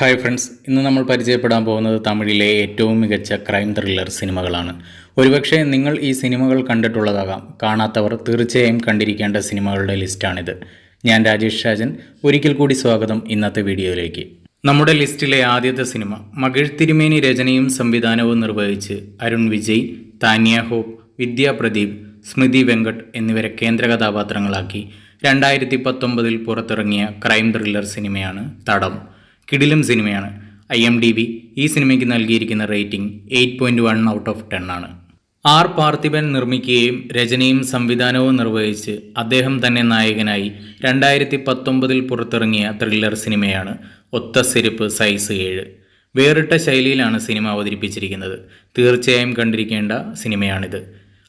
Hi friends ഇന്ന് നമ്മൾ പരിചയപ്പെടാൻ പോകുന്നത് തമിഴിലെ ഏറ്റവും മികച്ച ക്രൈം ത്രില്ലർ സിനിമകളാണ്. ഒരുപക്ഷെ നിങ്ങൾ ഈ സിനിമകൾ കണ്ടിട്ടുള്ളതാകാം. കാണാത്തവർ തീർച്ചയായും കണ്ടിരിക്കേണ്ട സിനിമകളുടെ ലിസ്റ്റാണിത്. ഞാൻ രാജേഷ് രാജൻ ഒരിക്കൽ കൂടി സ്വാഗതം ഇന്നത്തെ വീഡിയോയിലേക്ക്. നമ്മുടെ ലിസ്റ്റിലെ ആദ്യത്തെ സിനിമ മകിഴ് തിരുമേനി രചനയും സംവിധാനവും നിർവഹിച്ച് അരുൺ വിജയ് താനിയ ഹോപ്പ് വിദ്യാ പ്രദീപ് സ്മൃതി വെങ്കട്ട് എന്നിവരെ കേന്ദ്ര കഥാപാത്രങ്ങളാക്കി രണ്ടായിരത്തി പത്തൊമ്പതിൽ പുറത്തിറങ്ങിയ ക്രൈം ത്രില്ലർ സിനിമയാണ് തടം. കിടിലം സിനിമയാണ്. ഐ എം ഡി ബി ഈ സിനിമയ്ക്ക് നൽകിയിരിക്കുന്ന rating eight point one out of ten ആണ്. ആർ പാർത്ഥിബൻ നിർമ്മിക്കുകയും രചനയും സംവിധാനവും നിർവഹിച്ച് അദ്ദേഹം തന്നെ നായകനായി രണ്ടായിരത്തി പത്തൊമ്പതിൽ പുറത്തിറങ്ങിയ ത്രില്ലർ സിനിമയാണ് ഒത്ത സെരുപ്പ് സൈസ് ഏഴ്. വേറിട്ട ശൈലിയിലാണ് സിനിമ അവതരിപ്പിച്ചിരിക്കുന്നത്. തീർച്ചയായും കണ്ടിരിക്കേണ്ട സിനിമയാണിത്.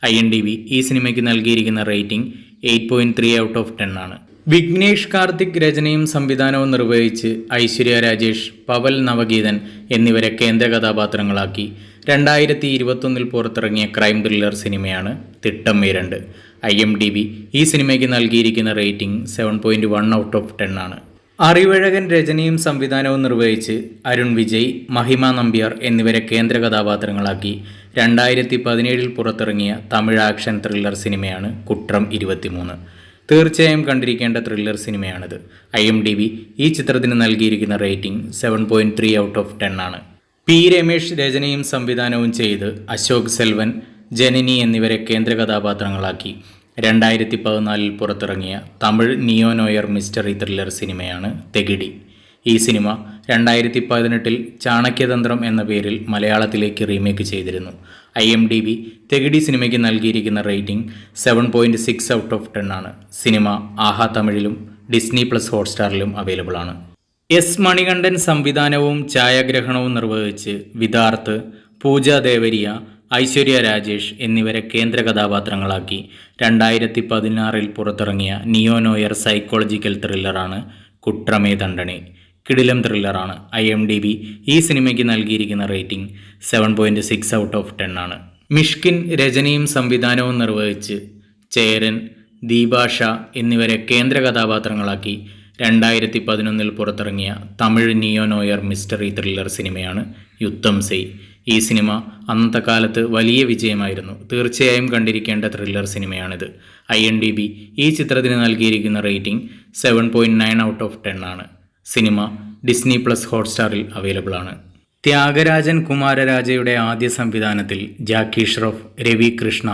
ഐ എൻ ഡി ബി ഈ സിനിമയ്ക്ക് നൽകിയിരിക്കുന്ന rating eight point three out of ten ആണ്. വിഘ്നേഷ് കാർത്തിക് രചനയും സംവിധാനവും നിർവഹിച്ച് ഐശ്വര്യ രാജേഷ് പവൽ നവഗീതൻ എന്നിവരെ കേന്ദ്ര കഥാപാത്രങ്ങളാക്കി. രണ്ടായിരത്തി ഇരുപത്തൊന്നിൽ പുറത്തിറങ്ങിയ ക്രൈം ത്രില്ലർ സിനിമയാണ് Thittam Irandu I M D B ഈ സിനിമയ്ക്ക് നൽകിയിരിക്കുന്ന rating seven point one out of ten ആണ്. അറിവഴകൻ രചനയും സംവിധാനവും നിർവഹിച്ച് അരുൺ വിജയ് മഹിമ നമ്പ്യാർ എന്നിവരെ കേന്ദ്ര കഥാപാത്രങ്ങളാക്കി. രണ്ടായിരത്തി പതിനേഴിൽ പുറത്തിറങ്ങിയ തമിഴ് ആക്ഷൻ ത്രില്ലർ സിനിമയാണ് കുട്രം ഇരുപത്തിമൂന്ന് തീർച്ചയായും കണ്ടിരിക്കേണ്ട ത്രില്ലർ സിനിമയാണിത്. ഐ എം ഡി ബി ഈ ചിത്രത്തിന് നൽകിയിരിക്കുന്ന rating seven point three out of ten ആണ്. പി രമേഷ് രചനയും സംവിധാനവും ചെയ്ത് അശോക് സെൽവൻ ജനനി എന്നിവരെ കേന്ദ്ര കഥാപാത്രങ്ങളാക്കി. രണ്ടായിരത്തി പതിനാലിൽ പുറത്തിറങ്ങിയ തമിഴ് നിയോനോയർ മിസ്റ്ററി ത്രില്ലർ സിനിമയാണ് തെകിടി ഈ സിനിമ രണ്ടായിരത്തി പതിനെട്ടിൽ ചാണക്യതന്ത്രം എന്ന പേരിൽ മലയാളത്തിലേക്ക് റീമേക്ക് ചെയ്തിരുന്നു. ഐ എം ഡി ബി തെകിടി സിനിമയ്ക്ക് നൽകിയിരിക്കുന്ന rating seven point six out of ten ആണ്. സിനിമ ആഹാ തമിഴിലും ഡിസ്നി പ്ലസ് ഹോട്ട്സ്റ്റാറിലും അവൈലബിൾ ആണ്. എസ് മണികണ്ഠൻ സംവിധാനവും ഛായാഗ്രഹണവും നിർവഹിച്ച് വിദാർത്ത് പൂജ ദേവരിയ ഐശ്വര്യ രാജേഷ് എന്നിവരെ കേന്ദ്ര കഥാപാത്രങ്ങളാക്കി രണ്ടായിരത്തി പതിനാറിൽ പുറത്തിറങ്ങിയ നിയോനോയർ സൈക്കോളജിക്കൽ ത്രില്ലറാണ് കുട്രമേ ദണ്ഡണി കിടിലം ത്രില്ലറാണ് ഐ എം ഡി ബി. ഈ സിനിമയ്ക്ക് നൽകിയിരിക്കുന്ന rating seven point six out of ten ആണ്. മിഷ്കിൻ രചനയും സംവിധാനവും നിർവഹിച്ച് ചേരൻ ദീപാഷ എന്നിവരെ കേന്ദ്ര കഥാപാത്രങ്ങളാക്കി രണ്ടായിരത്തി പതിനൊന്നിൽ പുറത്തിറങ്ങിയ തമിഴ് നിയോനോയർ മിസ്റ്ററി ത്രില്ലർ സിനിമയാണ് യുദ്ധം സെയ്. ഈ സിനിമ അന്നത്തെ കാലത്ത് വലിയ വിജയമായിരുന്നു. തീർച്ചയായും കണ്ടിരിക്കേണ്ട ത്രില്ലർ സിനിമയാണിത്. ഐ എൻ ഡി ബി ഈ ചിത്രത്തിന് നൽകിയിരിക്കുന്ന rating seven point nine out of ten ആണ്. സിനിമ ഡിസ്നി പ്ലസ് ഹോട്ട്സ്റ്റാറിൽ അവൈലബിൾ ആണ് ത്യാഗരാജൻ കുമാരരാജയുടെ ആദ്യ സംവിധാനത്തിൽ ജാക്കി ഷ്രോഫ് രവി കൃഷ്ണ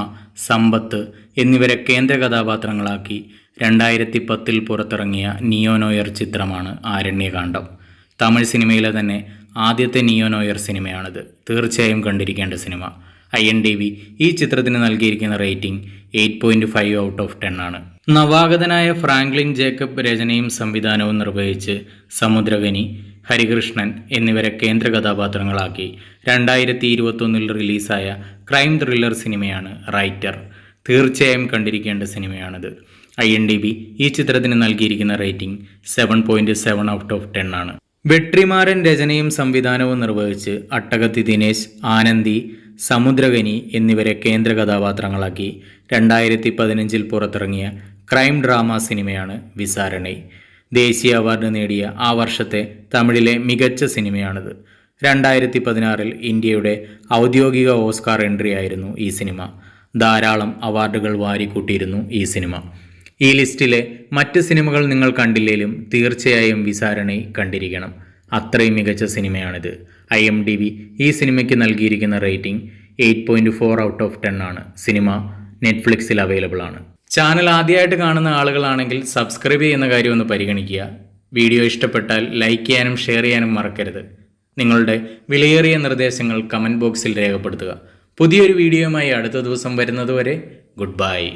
സമ്പത്ത് എന്നിവരെ കേന്ദ്ര കഥാപാത്രങ്ങളാക്കി രണ്ടായിരത്തി പത്തിൽ പുറത്തിറങ്ങിയ നിയോനോയർ ചിത്രമാണ് ആരണ്യകാന്ഡം. തമിഴ് സിനിമയിലെ തന്നെ ആദ്യത്തെ നിയോനോയർ സിനിമയാണിത്. തീർച്ചയായും കണ്ടിരിക്കേണ്ട സിനിമ. ഐ എൻ ഡി വി ഈ ചിത്രത്തിന് നൽകിയിരിക്കുന്ന rating eight point five out of ten ആണ്. നവാഗതനായ ഫ്രാങ്ക്ലിൻ ജേക്കബ് രചനയും സംവിധാനവും നിർവഹിച്ച് സമുദ്രകനി ഹരികൃഷ്ണൻ എന്നിവരെ കേന്ദ്ര കഥാപാത്രങ്ങളാക്കി. രണ്ടായിരത്തി ഇരുപത്തൊന്നിൽ റിലീസായ ക്രൈം ത്രില്ലർ സിനിമയാണ് റൈറ്റർ. തീർച്ചയായും കണ്ടിരിക്കേണ്ട സിനിമയാണിത്. ഐ എൻ ഡി ബി ഈ ചിത്രത്തിന് നൽകിയിരിക്കുന്ന rating seven point seven out of ten ആണ്. വെട്രിമാരൻ രചനയും സംവിധാനവും നിർവഹിച്ച് അട്ടകത്തി ദിനേശ് ആനന്ദി സമുദ്രകനി എന്നിവരെ കേന്ദ്ര കഥാപാത്രങ്ങളാക്കി രണ്ടായിരത്തി പതിനഞ്ചിൽ പുറത്തിറങ്ങിയ ക്രൈം ഡ്രാമ സിനിമയാണ് വിസാരണൈ. ദേശീയ അവാർഡ് നേടിയ ആ വർഷത്തെ തമിഴിലെ മികച്ച സിനിമയാണിത്. രണ്ടായിരത്തി പതിനാറിൽ ഇന്ത്യയുടെ ഔദ്യോഗിക ഓസ്കാർ എൻട്രി ആയിരുന്നു ഈ സിനിമ. ധാരാളം അവാർഡുകൾ വാരിക്കൂട്ടിയിരുന്നു ഈ സിനിമ. ഈ ലിസ്റ്റിലെ മറ്റ് സിനിമകൾ നിങ്ങൾ കണ്ടില്ലെങ്കിലും തീർച്ചയായും വിസാരണൈ കണ്ടിരിക്കണം. അത്രയും മികച്ച സിനിമയാണിത്. ഐ എം ഡി ബി ഈ സിനിമയ്ക്ക് നൽകിയിരിക്കുന്ന rating eight point four out of ten ആണ്. സിനിമ നെറ്റ്ഫ്ലിക്സിൽ അവൈലബിൾ ആണ്. ചാനൽ ആദ്യമായിട്ട് കാണുന്ന ആളുകളാണെങ്കിൽ സബ്സ്ക്രൈബ് ചെയ്യുന്ന കാര്യം ഒന്ന് പരിഗണിക്കുക. വീഡിയോ ഇഷ്ടപ്പെട്ടാൽ ലൈക്ക് ചെയ്യാനും ഷെയർ ചെയ്യാനും മറക്കരുത്. നിങ്ങളുടെ വിലയേറിയ നിർദ്ദേശങ്ങൾ കമന്റ് ബോക്സിൽ രേഖപ്പെടുത്തുക. പുതിയൊരു വീഡിയോയുമായി അടുത്ത ദിവസം വരുന്നതുവരെ ഗുഡ് ബൈ.